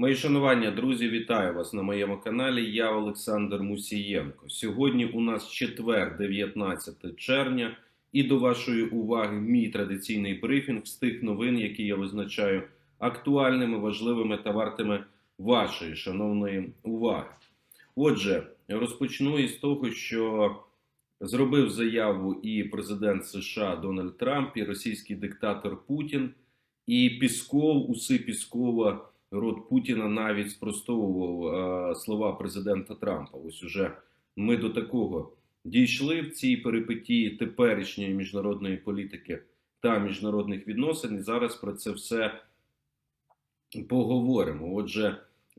Мої шанування, друзі, вітаю вас на моєму каналі. Я Олександр Мусієнко. Сьогодні у нас четвер, 19 червня, і до вашої уваги мій традиційний брифінг з тих новин, які я визначаю актуальними, важливими та вартими вашої шановної уваги. Отже, розпочну із того, що зробив заяву і президент США Дональд Трамп, і російський диктатор Путін, і Пісков, уси Піскова. Рот Путіна навіть спростовував е, слова президента Трампа. Ось уже ми до такого дійшли в цій перипетії теперішньої міжнародної політики та міжнародних відносин. І зараз про це все поговоримо. Отже,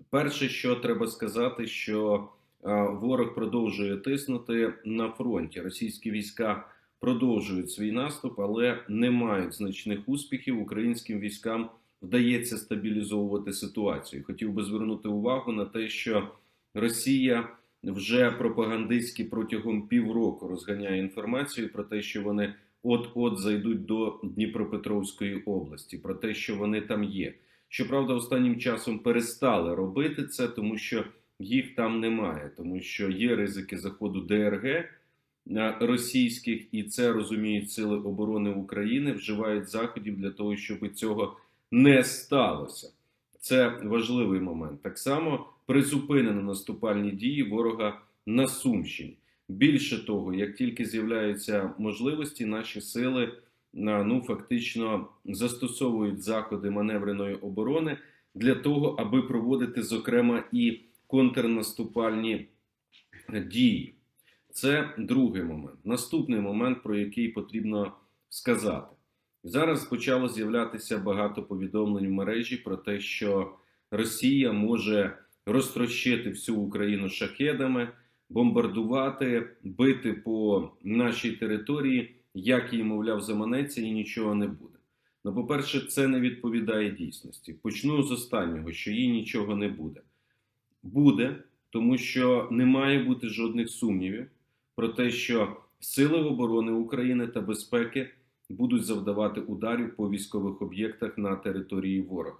перше, що треба сказати, що е, ворог продовжує тиснути на фронті. Російські війська продовжують свій наступ, але не мають значних успіхів українським військам вдається стабілізовувати ситуацію. Хотів би звернути увагу на те, що Росія вже пропагандистськи протягом півроку розганяє інформацію про те, що вони от-от зайдуть до Дніпропетровської області, про те, що вони там є. Щоправда, останнім часом перестали робити це, тому що їх там немає, тому що є ризики заходу ДРГ російських, і це розуміють сили оборони України, вживають заходів для того, щоб цього не сталося. Це важливий момент. Так само призупинено наступальні дії ворога на Сумщині. Більше того, як тільки з'являються можливості, наші сили ну фактично застосовують заходи маневреної оборони для того, аби проводити, зокрема, і контрнаступальні дії. Це другий момент. Наступний момент, про який потрібно сказати. Зараз почало з'являтися багато повідомлень в мережі про те, що Росія може розтрощити всю Україну шахедами, бомбардувати, бити по нашій території, як їй, мовляв, заманеться, і нічого не буде. Ну, по-перше, це не відповідає дійсності. Почну з останнього, що їй нічого не буде. Буде, тому що не має бути жодних сумнівів про те, що Сили оборони України та безпеки будуть завдавати ударів по військових об'єктах на території ворога.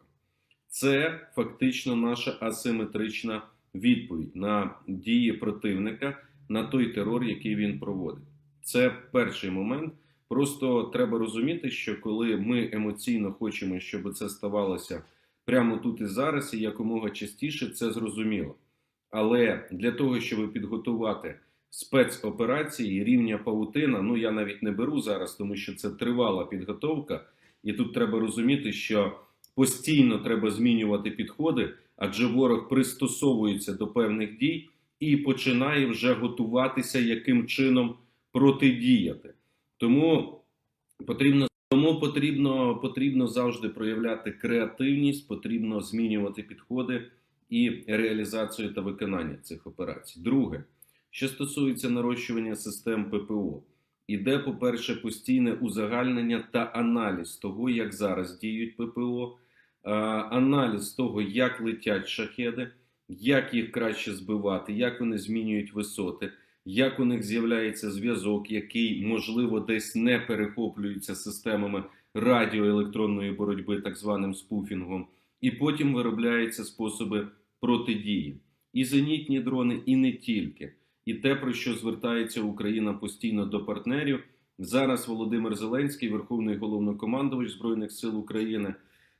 Це фактично наша асиметрична відповідь на дії противника на той терор, який він проводить. Це перший момент. Просто треба розуміти, що коли ми емоційно хочемо, щоб це ставалося прямо тут і зараз, і якомога частіше, це зрозуміло. Але для того, щоб підготувати спецоперації рівня паутина. Ну я навіть не беру зараз, тому що це тривала підготовка, і тут треба розуміти, що постійно треба змінювати підходи, адже ворог пристосовується до певних дій і починає вже готуватися, яким чином протидіяти. Тому потрібно. Тому потрібно потрібно завжди проявляти креативність, потрібно змінювати підходи і реалізацію та виконання цих операцій. Друге. Що стосується нарощування систем ППО, іде, по-перше, постійне узагальнення та аналіз того, як зараз діють ППО, аналіз того, як летять шахеди, як їх краще збивати, як вони змінюють висоти, як у них з'являється зв'язок, який, можливо, десь не перехоплюється системами радіоелектронної боротьби, так званим спуфінгом, і потім виробляються способи протидії. І зенітні дрони, і не тільки і те, про що звертається Україна постійно до партнерів. Зараз Володимир Зеленський, Верховний головнокомандувач Збройних сил України,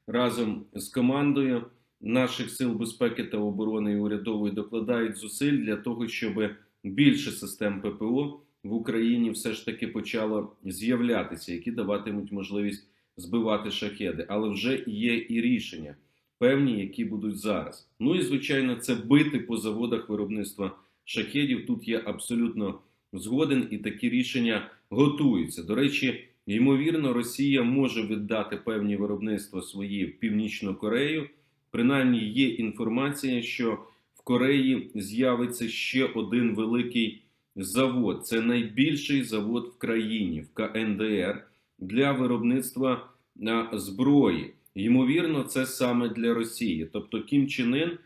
разом з командою наших сил безпеки та оборони і урядової докладають зусиль для того, щоб більше систем ППО в Україні все ж таки почало з'являтися, які даватимуть можливість збивати шахеди. Але вже є і рішення певні, які будуть зараз. Ну і звичайно, це бити по заводах виробництва шахедів. Тут є абсолютно згоден, і такі рішення готуються. До речі, ймовірно, Росія може віддати певні виробництва свої в Північну Корею. Принаймні є інформація, що в Кореї з'явиться ще один великий завод. Це найбільший завод в країні в КНДР для виробництва зброї. Ймовірно, це саме для Росії. Тобто Кім Чен Ын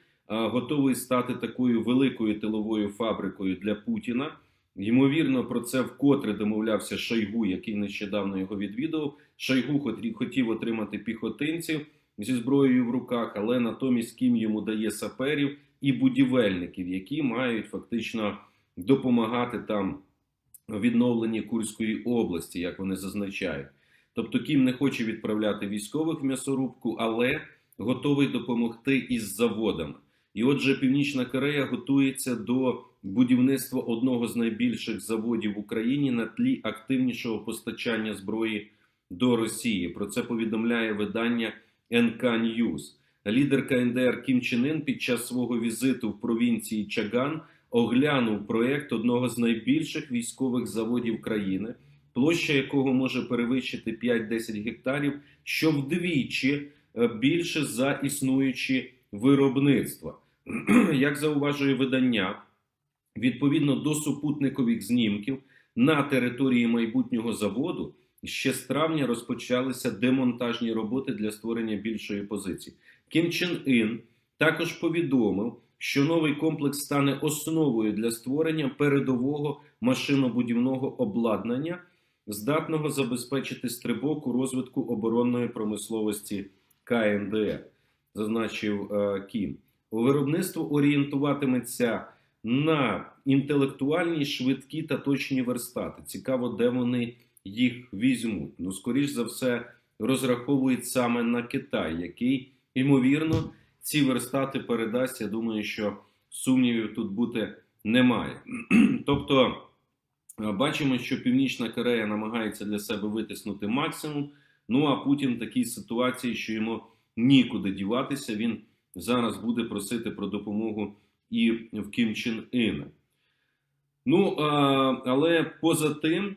готовий стати такою великою тиловою фабрикою для Путіна. Ймовірно, про це вкотре домовлявся Шойгу, який нещодавно його відвідав. Шойгу хотів отримати піхотинців, зі зброєю в руках, але натомість Кім йому дає саперів і будівельників, які мають фактично допомагати там відновленні Курської області, як вони зазначають. Тобто Кім не хоче відправляти військових в м'ясорубку, але готовий допомогти із заводами. І отже, Північна Корея готується до будівництва одного з найбільших заводів в Україні на тлі активнішого постачання зброї до Росії. Про це повідомляє видання НК Ньюс. Лідер КНДР Кім Чен Ін під час свого візиту в провінції Чаган оглянув проєкт одного з найбільших військових заводів країни, площа якого може перевищити 5-10 гектарів, що вдвічі е, більше за існуючі виробництва. Як зауважує видання, відповідно до супутникових знімків на території майбутнього заводу ще з травня розпочалися демонтажні роботи для створення більшої позиції. Кім Чен Ін також повідомив, що новий комплекс стане основою для створення передового машинобудівного обладнання, здатного забезпечити стрибок у розвитку оборонної промисловості КНДР, зазначив е, Кім. Виробництво орієнтуватиметься на інтелектуальні, швидкі та точні верстати. Цікаво, де вони їх візьмуть. Ну, скоріш за все, розраховують саме на Китай, який, ймовірно, ці верстати передасть. Я думаю, що сумнівів тут бути немає. тобто, е, бачимо, що Північна Корея намагається для себе витиснути максимум. Ну а Путін в такій ситуації, що йому нікуди діватися, він зараз буде просити про допомогу і в Кім Чен Іна. Ну, але поза тим,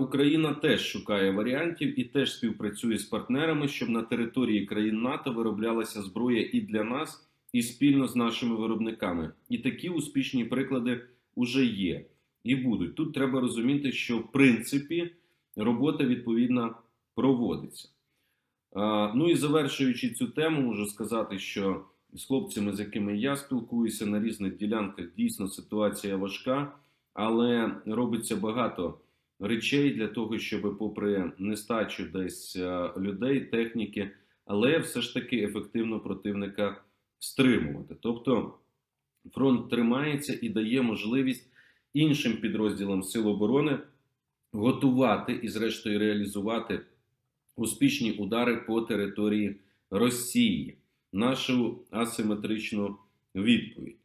Україна теж шукає варіантів і теж співпрацює з партнерами, щоб на території країн НАТО вироблялася зброя і для нас, і спільно з нашими виробниками. І такі успішні приклади вже є і будуть. Тут треба розуміти, що в принципі робота відповідна проводиться. Ну і завершуючи цю тему, можу сказати, що з хлопцями, з якими я спілкуюся на різних ділянках, дійсно ситуація важка, але робиться багато речей для того, щоб, попри нестачу десь е, людей, техніки, але все ж таки ефективно противника стримувати. Тобто фронт тримається і дає можливість іншим підрозділам Сил оборони готувати і, зрештою, реалізувати успішні удари по території Росії нашу асиметричну відповідь.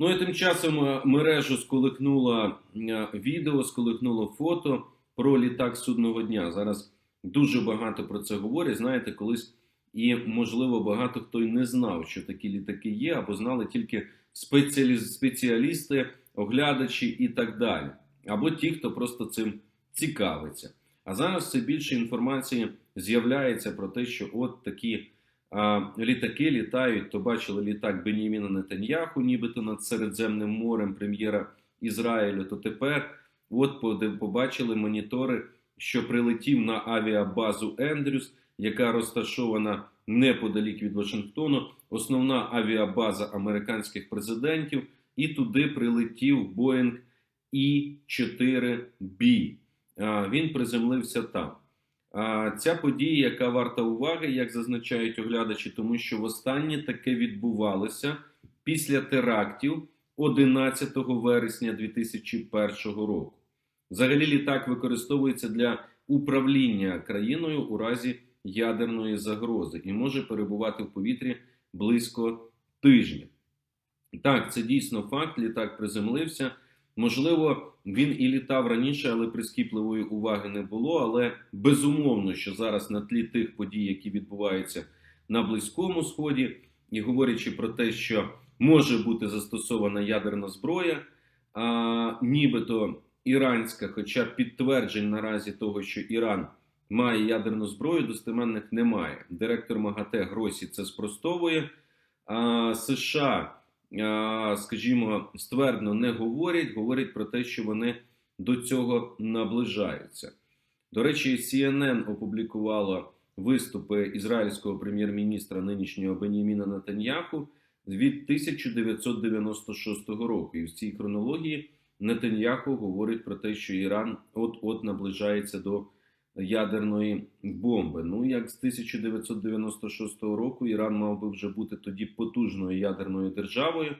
Ну і тим часом е, мережу сколихнуло е, відео, сколихнуло фото про літак судного дня. Зараз дуже багато про це говорять. Знаєте, колись і, можливо, багато хто й не знав, що такі літаки є, або знали тільки спеціалі... спеціалісти, оглядачі і так далі. Або ті, хто просто цим цікавиться. А зараз все більше інформації з'являється про те, що от такі а, літаки літають. То бачили літак Беніміна Нетаньяху, нібито над Середземним морем прем'єра Ізраїлю. То тепер от побачили монітори, що прилетів на авіабазу Ендрюс, яка розташована неподалік від Вашингтону, основна авіабаза американських президентів, і туди прилетів Боїнг І 4 b Він приземлився там. Ця подія, яка варта уваги, як зазначають оглядачі, тому що востаннє таке відбувалося після терактів 11 вересня 2001 року. Взагалі, літак використовується для управління країною у разі ядерної загрози і може перебувати в повітрі близько тижня. Так, це дійсно факт. Літак приземлився. Можливо, він і літав раніше, але прискіпливої уваги не було. Але безумовно, що зараз на тлі тих подій, які відбуваються на Близькому Сході, і говорячи про те, що може бути застосована ядерна зброя, а нібито іранська, хоча підтверджень наразі того, що Іран має ядерну зброю, достеменних немає. Директор МАГАТЕ Гросі це спростовує. А США скажімо, ствердно не говорять, говорять про те, що вони до цього наближаються. До речі, CNN опублікувала виступи ізраїльського прем'єр-міністра нинішнього Беніміна Нетаньяху від 1996 року. І в цій хронології Нетаньяху говорить про те, що Іран от-от наближається до ядерної бомби. Ну, як з 1996 року Іран мав би вже бути тоді потужною ядерною державою.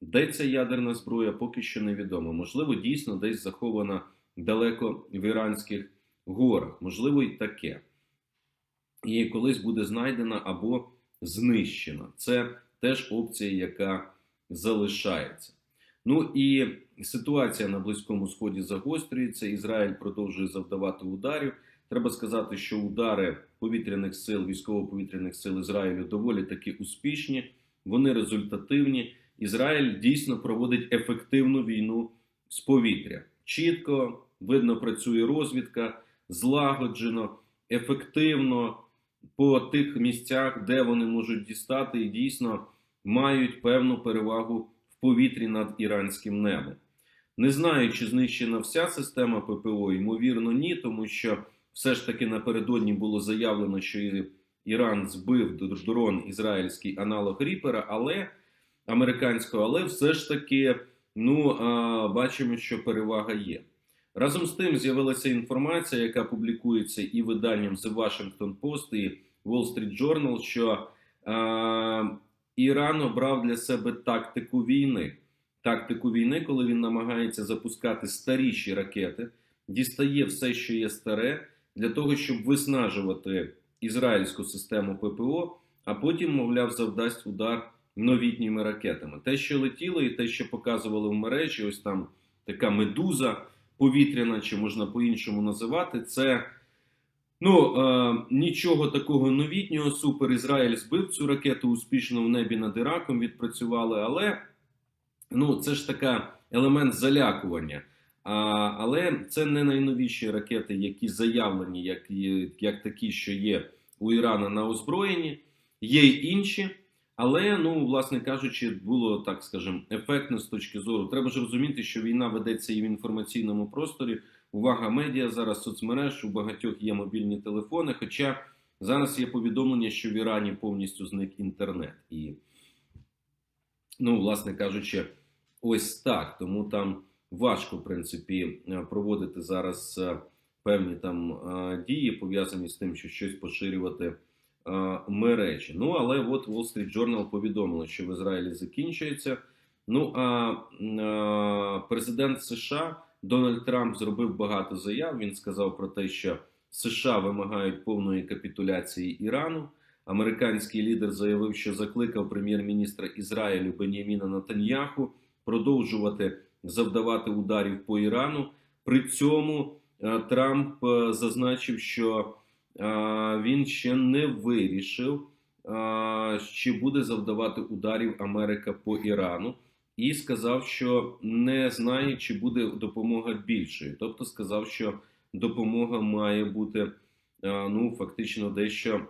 Де ця ядерна зброя, поки що невідомо. Можливо, дійсно десь захована далеко в іранських горах. Можливо, і таке. І колись буде знайдена або знищена. Це теж опція, яка залишається. Ну і ситуація на Близькому Сході загострюється. Ізраїль продовжує завдавати ударів. Треба сказати, що удари повітряних сил, військово-повітряних сил Ізраїлю доволі таки успішні, вони результативні. Ізраїль дійсно проводить ефективну війну з повітря. Чітко видно, працює розвідка, злагоджено, ефективно по тих місцях, де вони можуть дістати, і дійсно мають певну перевагу повітрі над іранським небом. Не знаю, чи знищена вся система ППО, ймовірно, ні, тому що все ж таки напередодні було заявлено, що Іран збив дрон ізраїльський аналог Ріпера, але американського, але все ж таки ну, бачимо, що перевага є. Разом з тим з'явилася інформація, яка публікується і виданням The Washington Post, і Wall Street Journal, що Іран обрав для себе тактику війни. Тактику війни, коли він намагається запускати старіші ракети, дістає все, що є старе, для того, щоб виснажувати ізраїльську систему ППО, а потім, мовляв, завдасть удар новітніми ракетами. Те, що летіло, і те, що показували в мережі, ось там така медуза повітряна, чи можна по-іншому називати, це ну, е, нічого такого новітнього. Супер Ізраїль збив цю ракету успішно в небі над Іраком, відпрацювали, але ну, це ж така елемент залякування. А, Але це не найновіші ракети, які заявлені, як, як такі, що є у Ірана на озброєнні. Є й інші. Але, ну, власне кажучи, було так скажем, ефектно з точки зору. Треба ж розуміти, що війна ведеться і в інформаційному просторі. Увага медіа зараз соцмереж, у багатьох є мобільні телефони. Хоча зараз є повідомлення, що в Ірані повністю зник інтернет. І, ну, власне кажучи, ось так. Тому там важко, в принципі, проводити зараз певні там дії, пов'язані з тим, що щось поширювати мережі. Ну, але от Wall Street Journal повідомило, що в Ізраїлі закінчується. Ну а президент США Дональд Трамп зробив багато заяв. Він сказав про те, що США вимагають повної капітуляції Ірану. Американський лідер заявив, що закликав прем'єр-міністра Ізраїлю Беняміна Натаньяху продовжувати завдавати ударів по Ірану. При цьому Трамп зазначив, що він ще не вирішив, чи буде завдавати ударів Америка по Ірану, і сказав, що не знає, чи буде допомога більшою. Тобто сказав, що допомога має бути ну фактично дещо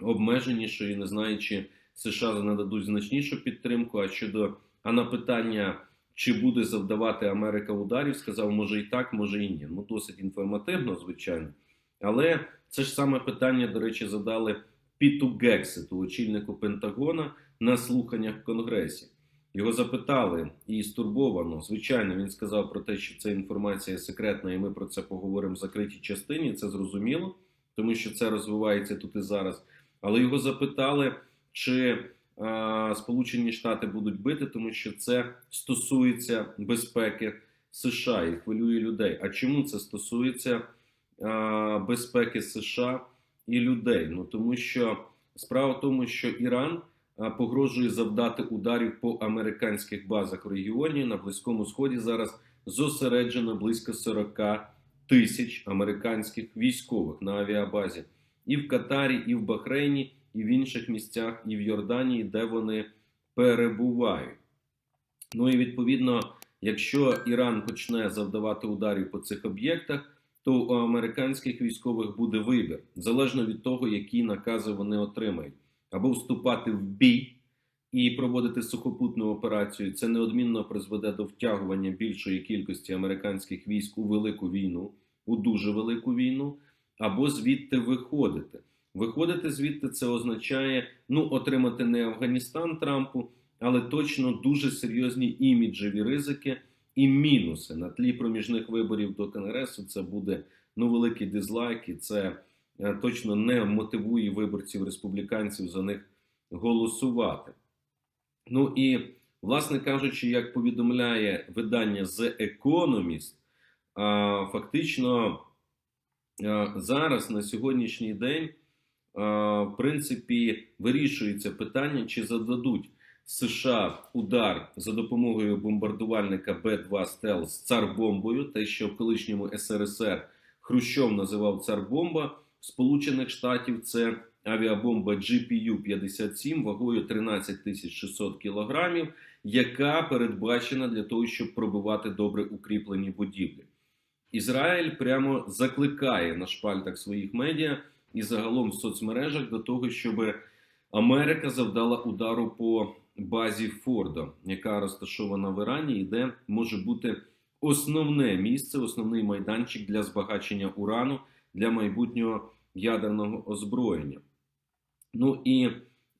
обмеженішою, не знає, чи США нададуть значнішу підтримку. А щодо а на питання, чи буде завдавати Америка ударів, сказав, може і так, може і ні. Ну досить інформативно, звичайно. Але це ж саме питання, до речі, задали Піту Гекситу, очільнику Пентагона, на слуханнях в Конгресі. Його запитали і стурбовано. Звичайно, він сказав про те, що це інформація секретна, і ми про це поговоримо в закритій частині. Це зрозуміло, тому що це розвивається тут і зараз. Але його запитали, чи а, Сполучені Штати будуть бити, тому що це стосується безпеки США і хвилює людей. А чому це стосується? безпеки США і людей. Ну тому що справа в тому, що Іран погрожує завдати ударів по американських базах в регіоні на близькому сході. Зараз зосереджено близько 40 тисяч американських військових на авіабазі і в Катарі, і в Бахрейні, і в інших місцях, і в Йорданії, де вони перебувають. Ну і відповідно, якщо Іран почне завдавати ударів по цих об'єктах то у американських військових буде вибір залежно від того, які накази вони отримають, або вступати в бій і проводити сухопутну операцію. Це неодмінно призведе до втягування більшої кількості американських військ у велику війну, у дуже велику війну, або звідти виходити. Виходити звідти це означає ну отримати не Афганістан Трампу, але точно дуже серйозні іміджеві ризики і мінуси на тлі проміжних виборів до Конгресу це буде ну великий дизлайк, і це точно не мотивує виборців республіканців за них голосувати. Ну і, власне кажучи, як повідомляє видання The Economist, фактично зараз на сьогоднішній день, в принципі, вирішується питання, чи зададуть США удар за допомогою бомбардувальника Б-2 Стелс цар-бомбою, те, що в колишньому СРСР Хрущов називав цар-бомба Сполучених Штатів. Це авіабомба GPU-57 вагою 13 600 кілограмів, яка передбачена для того, щоб пробивати добре укріплені будівлі. Ізраїль прямо закликає на шпальтах своїх медіа і загалом в соцмережах до того, щоб Америка завдала удару по базі Фордо, яка розташована в Ірані, і де може бути основне місце, основний майданчик для збагачення урану для майбутнього ядерного озброєння. Ну і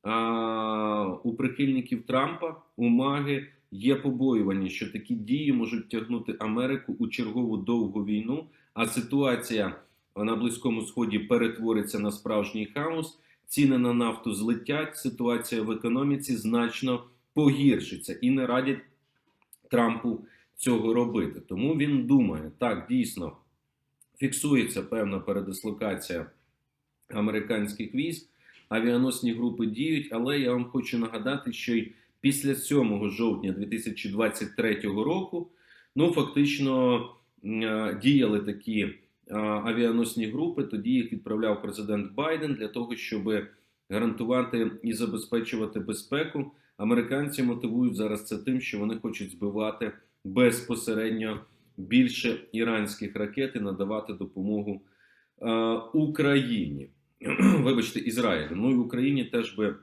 а, у прихильників Трампа у Маги є побоювання, що такі дії можуть тягнути Америку у чергову довгу війну, а ситуація на Близькому Сході перетвориться на справжній хаос. Ціни на нафту злетять, ситуація в економіці значно погіршиться і не радять Трампу цього робити. Тому він думає, так дійсно фіксується певна передислокація американських військ, авіаносні групи діють, але я вам хочу нагадати, що й після 7 жовтня 2023 року ну фактично е, діяли такі е, авіаносні групи. Тоді їх відправляв президент Байден для того, щоб гарантувати і забезпечувати безпеку. Американці мотивують зараз це тим, що вони хочуть збивати безпосередньо більше іранських ракет і надавати допомогу е, Україні. Вибачте, Ізраїлю. Ну і Україні теж би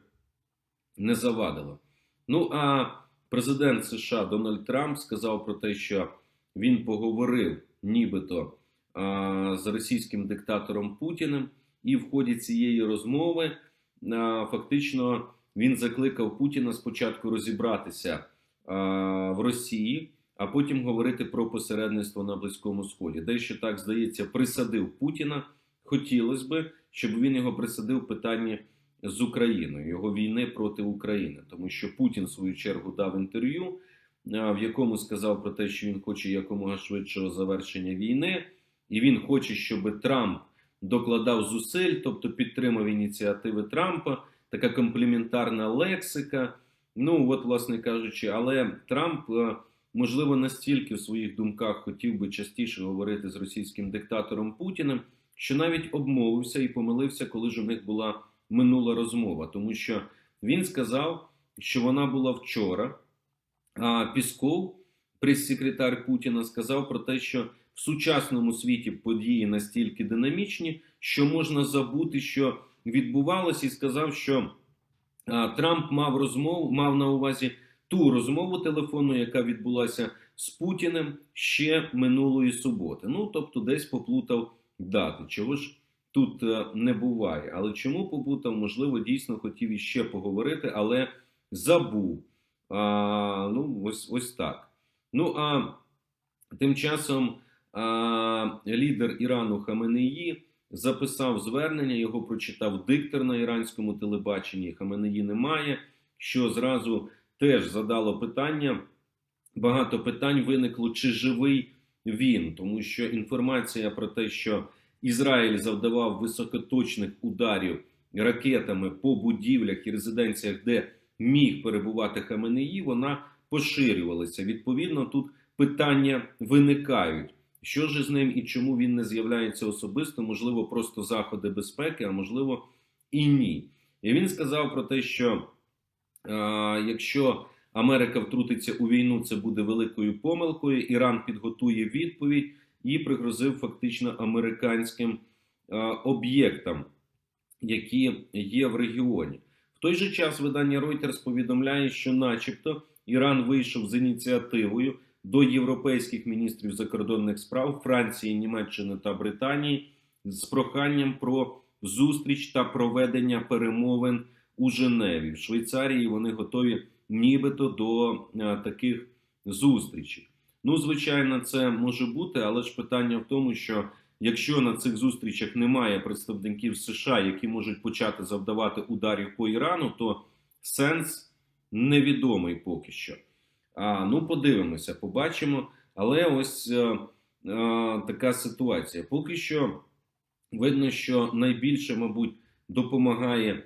не завадило. Ну а президент США Дональд Трамп сказав про те, що він поговорив нібито а, з російським диктатором Путіним, і в ході цієї розмови а, фактично він закликав Путіна спочатку розібратися а, в Росії, а потім говорити про посередництво на Близькому Сході. Дещо так здається, присадив Путіна. Хотілося би, щоб він його присадив в питанні з Україною, його війни проти України, тому що Путін в свою чергу дав інтерв'ю, в якому сказав про те, що він хоче якомога швидшого завершення війни, і він хоче, щоб Трамп докладав зусиль, тобто підтримав ініціативи Трампа, така компліментарна лексика. Ну, от, власне кажучи, але Трамп, можливо, настільки в своїх думках хотів би частіше говорити з російським диктатором Путіним, що навіть обмовився і помилився, коли ж у них була минула розмова, тому що він сказав, що вона була вчора. А Пісков, прес-секретар Путіна, сказав про те, що в сучасному світі події настільки динамічні, що можна забути, що відбувалося, і сказав, що Трамп мав розмову, мав на увазі ту розмову телефонну, яка відбулася з Путіним ще минулої суботи. Ну тобто, десь поплутав дати. Чого ж тут е, не буває. Але чому попутав? Можливо, дійсно хотів іще поговорити, але забув. А, Ну, ось ось так. Ну а тим часом а, лідер Ірану Хаменеї записав звернення, його прочитав диктор на іранському телебаченні. Хаменеї немає, що зразу теж задало питання. Багато питань виникло, чи живий він, тому що інформація про те, що Ізраїль завдавав високоточних ударів ракетами по будівлях і резиденціях, де міг перебувати Хаменеї, вона поширювалася. Відповідно, тут питання виникають. Що ж з ним і чому він не з'являється особисто? Можливо, просто заходи безпеки, а можливо і ні. І він сказав про те, що якщо Америка втрутиться у війну, це буде великою помилкою. Іран підготує відповідь і пригрозив фактично американським об'єктам, які є в регіоні. В той же час видання Reuters повідомляє, що, начебто, Іран вийшов з ініціативою до європейських міністрів закордонних справ Франції, Німеччини та Британії з проханням про зустріч та проведення перемовин у Женеві. В Швейцарії вони готові нібито до таких зустрічей. Ну, звичайно, це може бути, але ж питання в тому, що якщо на цих зустрічах немає представників США, які можуть почати завдавати ударів по Ірану, то сенс невідомий поки що. А, Ну, подивимося, побачимо. Але ось е, е, така ситуація. Поки що видно, що найбільше, мабуть, допомагає е,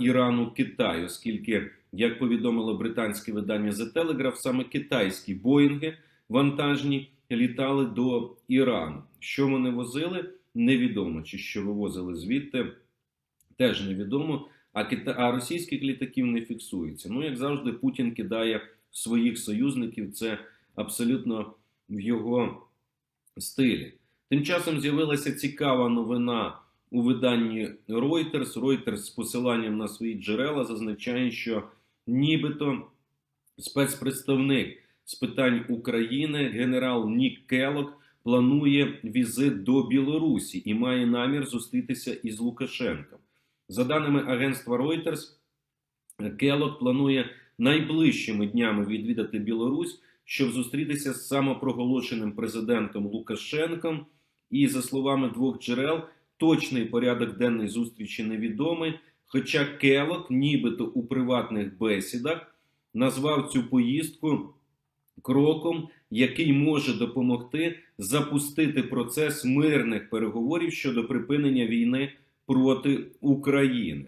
Ірану Китай, оскільки, як повідомило британське видання The Telegraph, саме китайські боїнги вантажні літали до Ірану. Що вони возили, невідомо. Чи що вивозили звідти, теж невідомо. А кита... а російських літаків не фіксується. Ну, як завжди, Путін кидає своїх союзників. Це абсолютно в його стилі. Тим часом з'явилася цікава новина у виданні Reuters. Reuters з посиланням на свої джерела зазначає, що нібито спецпредставник з питань України генерал Нік Келок планує візит до Білорусі і має намір зустрітися із Лукашенком. За даними агентства Reuters, Келок планує найближчими днями відвідати Білорусь, щоб зустрітися з самопроголошеним президентом Лукашенком. І за словами двох джерел, точний порядок денний зустрічі невідомий. Хоча Келок, нібито у приватних бесідах, назвав цю поїздку кроком, який може допомогти запустити процес мирних переговорів щодо припинення війни проти України.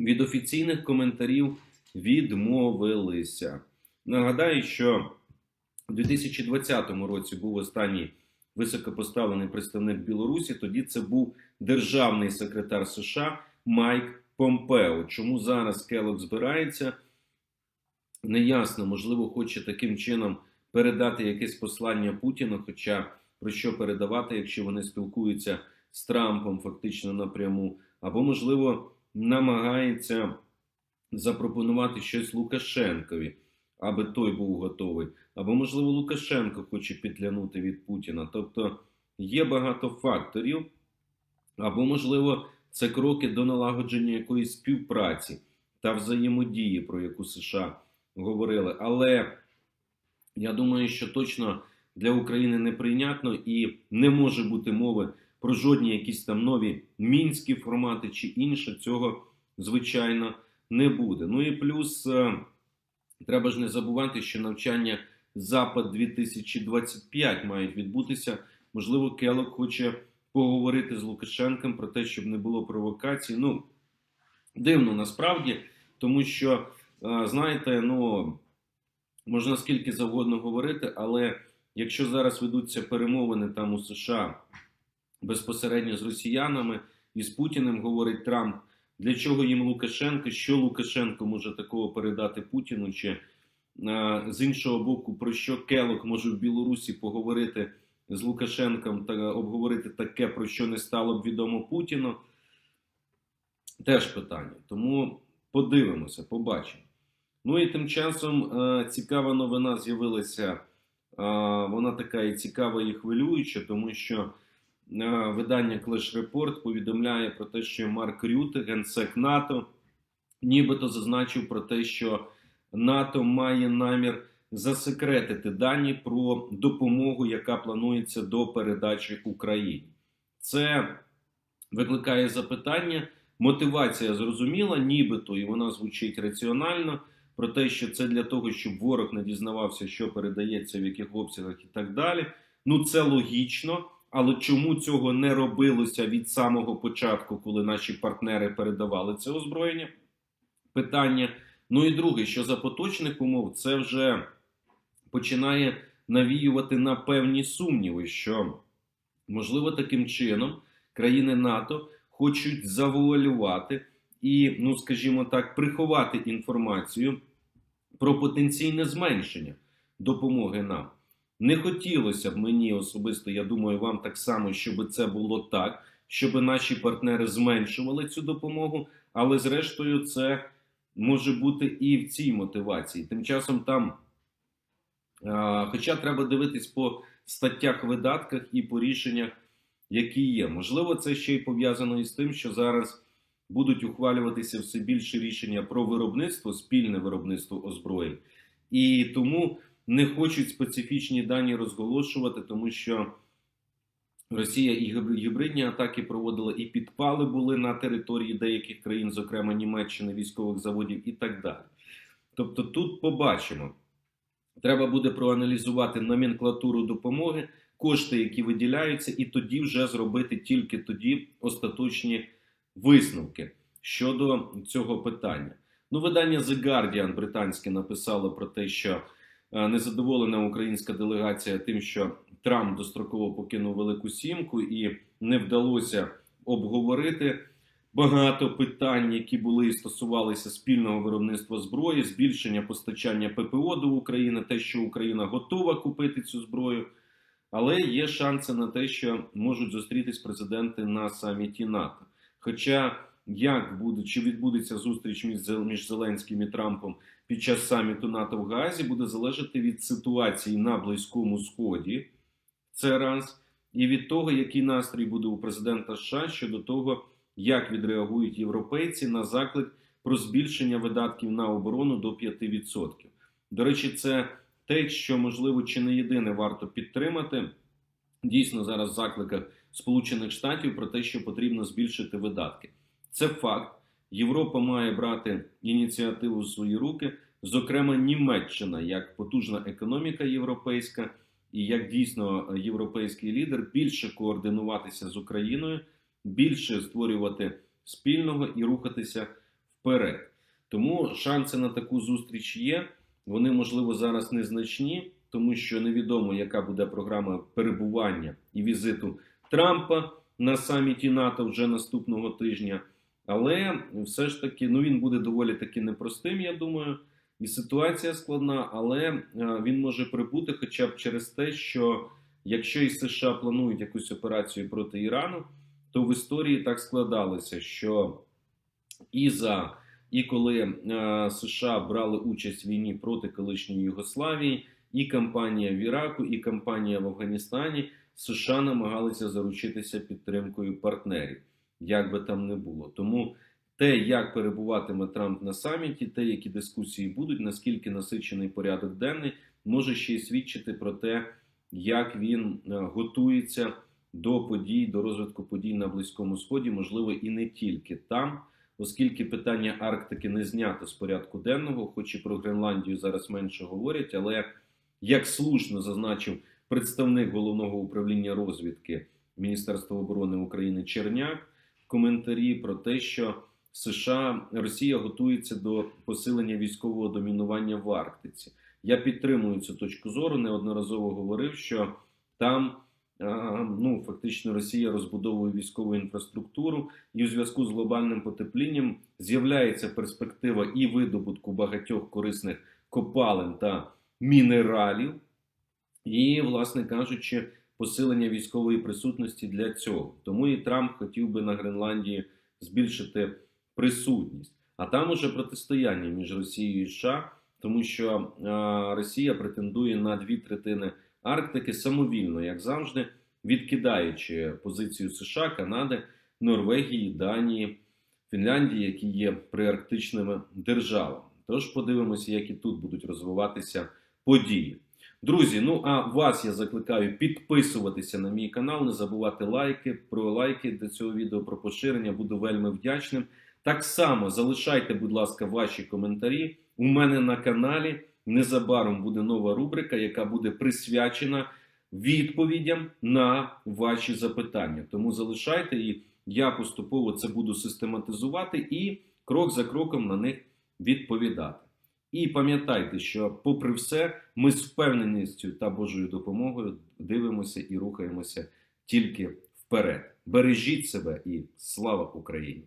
Від офіційних коментарів відмовилися. Нагадаю, що у 2020 році був останній високопоставлений представник Білорусі. Тоді це був державний секретар США Майк Помпео. Чому зараз Келок збирається? Неясно, можливо, хоче таким чином передати якесь послання Путіну. Хоча про що передавати, якщо вони спілкуються з Трампом фактично напряму, або, можливо, намагається запропонувати щось Лукашенкові, аби той був готовий. Або, можливо, Лукашенко хоче підлянути від Путіна. Тобто є багато факторів, або, можливо, це кроки до налагодження якоїсь співпраці та взаємодії, про яку США говорили. Але я думаю, що точно для України неприйнятно і не може бути мови про жодні якісь там нові мінські формати чи інше. Цього, звичайно, не буде. Ну і плюс треба ж не забувати, що навчання Запад 2025 мають відбутися. Можливо, Келок хоче поговорити з Лукашенком про те, щоб не було провокацій. Ну, дивно насправді, тому що, знаєте, ну можна скільки завгодно говорити, але якщо зараз ведуться перемовини там у США безпосередньо з росіянами і з Путіним, говорить Трамп, для чого їм Лукашенко, що Лукашенко може такого передати Путіну? чи з іншого боку, про що Келок може в Білорусі поговорити з Лукашенком та обговорити таке, про що не стало б відомо Путіну, теж питання. Тому подивимося, побачимо. Ну і тим часом цікава новина з'явилася. Вона така і цікава і хвилююча, тому що видання Clash Report повідомляє про те, що Марк Рюте, генсек НАТО, нібито зазначив про те, що НАТО має намір засекретити дані про допомогу, яка планується до передачі Україні. Це викликає запитання. Мотивація зрозуміла, нібито і вона звучить раціонально. Про те, що це для того, щоб ворог не дізнавався, що передається, в яких обсягах і так далі. Ну це логічно. Але чому цього не робилося від самого початку, коли наші партнери передавали це озброєння? Питання. Ну і друге, що за поточних умов це вже починає навіювати на певні сумніви, що можливо таким чином країни НАТО хочуть завуалювати і, ну скажімо так, приховати інформацію про потенційне зменшення допомоги нам. Не хотілося б мені особисто, я думаю, вам так само, щоб це було так, щоб наші партнери зменшували цю допомогу, але зрештою це може бути і в цій мотивації. Тим часом там, хоча треба дивитись по статтях, видатках і по рішеннях, які є. Можливо, це ще й пов'язано із тим, що зараз будуть ухвалюватися все більше рішення про виробництво, спільне виробництво озброєнь. І тому не хочуть специфічні дані розголошувати, тому що Росія і гібридні атаки проводила, і підпали були на території деяких країн, зокрема Німеччини, військових заводів і так далі. Тобто, тут побачимо. Треба буде проаналізувати номенклатуру допомоги, кошти, які виділяються, і тоді вже зробити тільки тоді остаточні висновки щодо цього питання. Ну, видання The Guardian британське написало про те, що незадоволена українська делегація тим, що Трамп достроково покинув Велику Сімку і не вдалося обговорити багато питань, які були і стосувалися спільного виробництва зброї, збільшення постачання ППО до України, те, що Україна готова купити цю зброю. Але є шанси на те, що можуть зустрітись президенти на саміті НАТО. Хоча як буде чи відбудеться зустріч між між Зеленським і Трампом під час саміту НАТО в Гаазі, буде залежати від ситуації на Близькому Сході. Це раз, і від того, який настрій буде у президента США щодо того, як відреагують європейці на заклик про збільшення видатків на оборону до 5%. До речі, це те, що можливо чи не єдине варто підтримати. Дійсно, зараз в закликах Сполучених Штатів про те, що потрібно збільшити видатки. Це факт. Європа має брати ініціативу в свої руки, зокрема Німеччина, як потужна економіка європейська, і як дійсно європейський лідер більше координуватися з Україною, більше створювати спільного і рухатися вперед. Тому шанси на таку зустріч є. Вони, можливо, зараз незначні, тому що невідомо, яка буде програма перебування і візиту Трампа на саміті НАТО вже наступного тижня. Але все ж таки, ну він буде доволі таки непростим, я думаю. І ситуація складна, але е, він може прибути хоча б через те, що якщо і США планують якусь операцію проти Ірану, то в історії так складалося, що і за і коли е, США брали участь в війні проти колишньої Югославії, і кампанія в Іраку, і кампанія в Афганістані, США намагалися заручитися підтримкою партнерів, як би там не було. Тому те, як перебуватиме Трамп на саміті, те, які дискусії будуть, наскільки насичений порядок денний, може ще й свідчити про те, як він е, готується до подій, до розвитку подій на Близькому Сході, можливо, і не тільки там, оскільки питання Арктики не знято з порядку денного, хоч і про Гренландію зараз менше говорять, але як слушно зазначив представник головного управління розвідки Міністерства оборони України Черняк коментарі про те, що США Росія готується до посилення військового домінування в Арктиці. Я підтримую цю точку зору. Неодноразово говорив, що там ну фактично Росія розбудовує військову інфраструктуру, і у зв'язку з глобальним потеплінням з'являється перспектива і видобутку багатьох корисних копалин та мінералів, і, власне кажучи, посилення військової присутності для цього. Тому і Трамп хотів би на Гренландії збільшити присутність. А там уже протистояння між Росією і США, тому що Росія претендує на дві третини Арктики самовільно, як завжди, відкидаючи позицію США, Канади, Норвегії, Данії, Фінляндії, які є приарктичними державами. Тож подивимося, як і тут будуть розвиватися події. Друзі, ну а вас я закликаю підписуватися на мій канал, не забувати лайки про лайки до цього відео про поширення. Буду вельми вдячним. Так само залишайте, будь ласка, ваші коментарі. У мене на каналі незабаром буде нова рубрика, яка буде присвячена відповідям на ваші запитання. Тому залишайте і я поступово це буду систематизувати і крок за кроком на них відповідати. І пам'ятайте, що, попри все, ми з впевненістю та Божою допомогою дивимося і рухаємося тільки вперед. Бережіть себе і слава Україні!